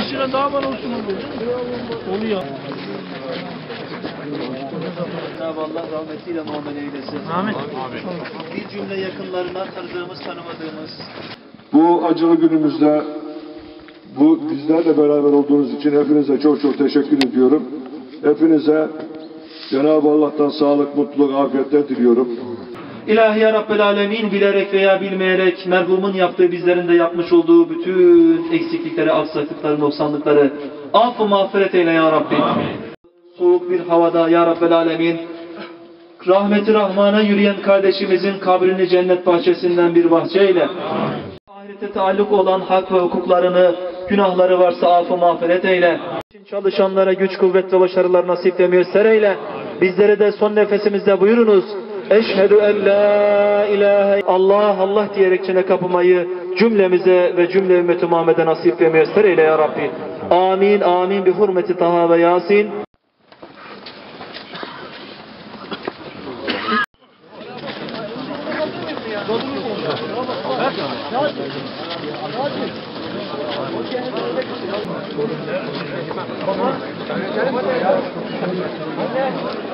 İçine daha var olsun Onu ya. Cenab-ı Allah rahmetiyle muamele eylesin. Amin. Bir cümle yakınlarına tanıdığımız, tanımadığımız, Bu acılı günümüzde bu bizlerle beraber olduğunuz için hepinize çok çok teşekkür ediyorum. Hepinize Cenab-ı Allah'tan sağlık, mutluluk, afiyetler diliyorum. İlahi ya Rabbel Alemin bilerek veya bilmeyerek merhumun yaptığı bizlerin de yapmış olduğu bütün eksiklikleri, aksaklıkları, noksanlıkları affı mağfiret eyle ya Rabbi. Soğuk bir havada ya Rabbel Alemin rahmeti rahmana yürüyen kardeşimizin kabrini cennet bahçesinden bir bahçeyle ahirete taalluk olan hak ve hukuklarını, günahları varsa affı mağfiret eyle. Çalışanlara güç, kuvvet ve başarılar nasip ve müyesser eyle. Bizleri de son nefesimizde buyurunuz. Eşhedü en la ilahe Allah Allah diyerek çene kapımayı cümlemize ve cümle ümmeti Muhammed'e nasip ve müyesser eyle ya Rabbi. Amin amin bi hurmeti Taha ve Yasin.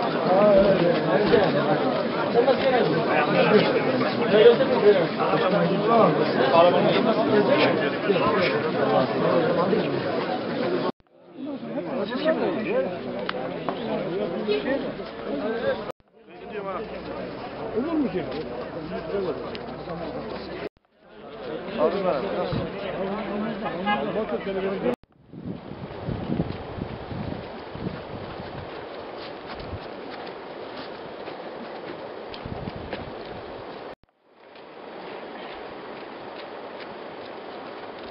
Olur mu ki? Abi ben.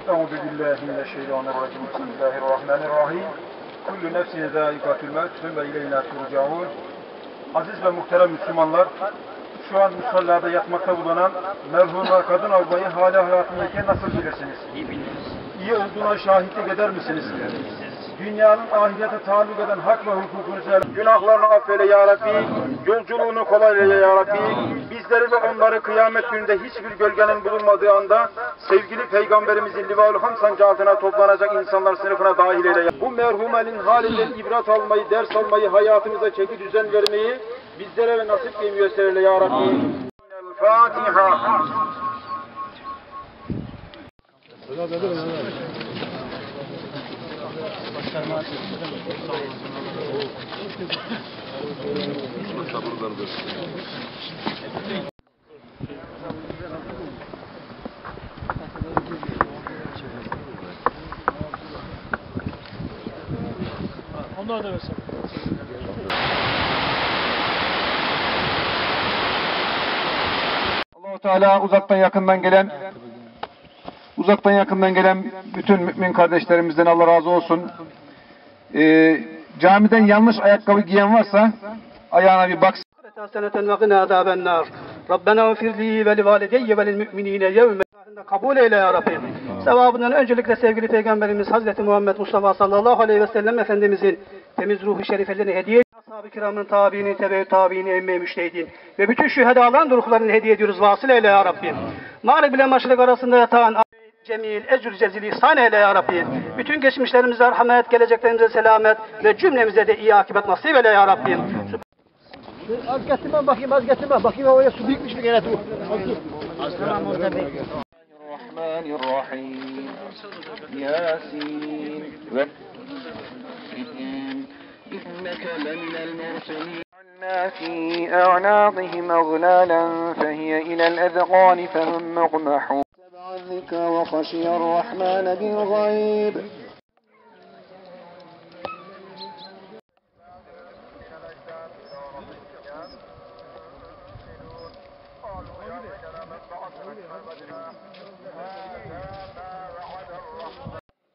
Euzu billahi mineşşeytanirracim. Bismillahirrahmanirrahim. Kullu nefsin zâikatul mevt ve ileyna turcaun. Aziz ve muhterem Müslümanlar, şu an musallada yatmakta bulunan merhuma kadın avbayı hala hayatındaki nasıl bilirsiniz? İyi biliriz. İyi olduğuna şahitlik eder misiniz? Evet. Dünyanın ahirete taalluk eden hak ve hukukunu sever. Günahlarını affeyle ya Rabbi. Yolculuğunu kolayla ya Rabbi. Bizleri ve onları kıyamet gününde hiçbir gölgenin bulunmadığı anda sevgili peygamberimizin livaül ham sancı altına toplanacak insanlar sınıfına dahil eyle. ya. Bu merhumenin halinden ibret almayı, ders almayı, hayatımıza çeki düzen vermeyi bizlere ve nasip ve müyesser eyle ya Rabbi. Fatiha. Onlar da versin. Allahu Teala uzaktan yakından gelen uzaktan yakından gelen bütün mümin kardeşlerimizden Allah razı olsun. Ee, camiden yanlış ayakkabı giyen varsa ayağına bir baksın. Rabbena ufir li ve li valideyye ve lil müminine yevme kabul eyle ya Rabbi. Sevabından öncelikle sevgili Peygamberimiz Hazreti Muhammed Mustafa sallallahu aleyhi ve sellem Efendimizin temiz ruhu şerifelerini hediye Ashab-ı kiramın tabiini, tebe tabiini, emme müştehidin ve bütün şühedaların ruhlarını hediye ediyoruz. Vasıl eyle ya Rabbim. Mağrib ile maşrık arasında yatan Cemil, ecr cezil ihsan eyle ya Rabbi. Bütün geçmişlerimize rahmet, geleceklerimize selamet ve cümlemize de iyi akıbet nasip eyle ya Rabbi. Az getirme bakayım az getirme. Bakayım oraya su birikmiş mi gene su? الرحمن الرحيم ياسين إنك لمن المرسلين جعلنا في أعناقهم أغلالا فهي إلى الأذقان فهم مقمحون اتبع الذكر وخشي الرحمن بالغيب Hı.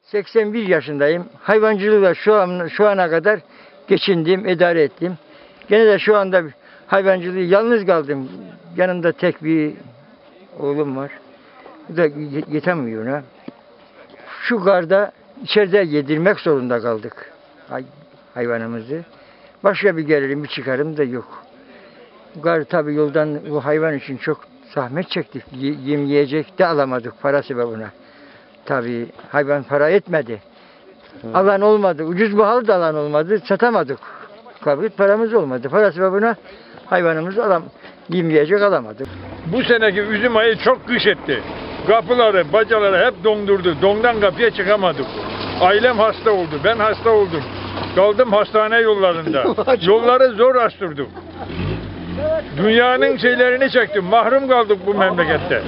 81 yaşındayım. Hayvancılıkla şu an şu ana kadar geçindim, idare ettim. Gene de şu anda hayvancılığı yalnız kaldım. Yanımda tek bir oğlum var. Bu da ye- yetemiyor ona. Şu garda içeride yedirmek zorunda kaldık hay- hayvanımızı. Başka bir gelirim, bir çıkarım da yok. Gar tabi yoldan bu hayvan için çok zahmet çektik. Ye- Yem yiyecek de alamadık para sebebine. Tabi hayvan para etmedi. Alan olmadı. Ucuz pahalı da alan olmadı. Satamadık. Kabul paramız olmadı. Para sebebine hayvanımızı alam yem yiyecek alamadık. Bu seneki üzüm ayı çok kış etti. Kapıları, bacaları hep dondurdu. Dondan kapıya çıkamadık. Ailem hasta oldu. Ben hasta oldum. Kaldım hastane yollarında. Yolları zor açtırdık. Dünyanın şeylerini çektim. Mahrum kaldık bu memlekette.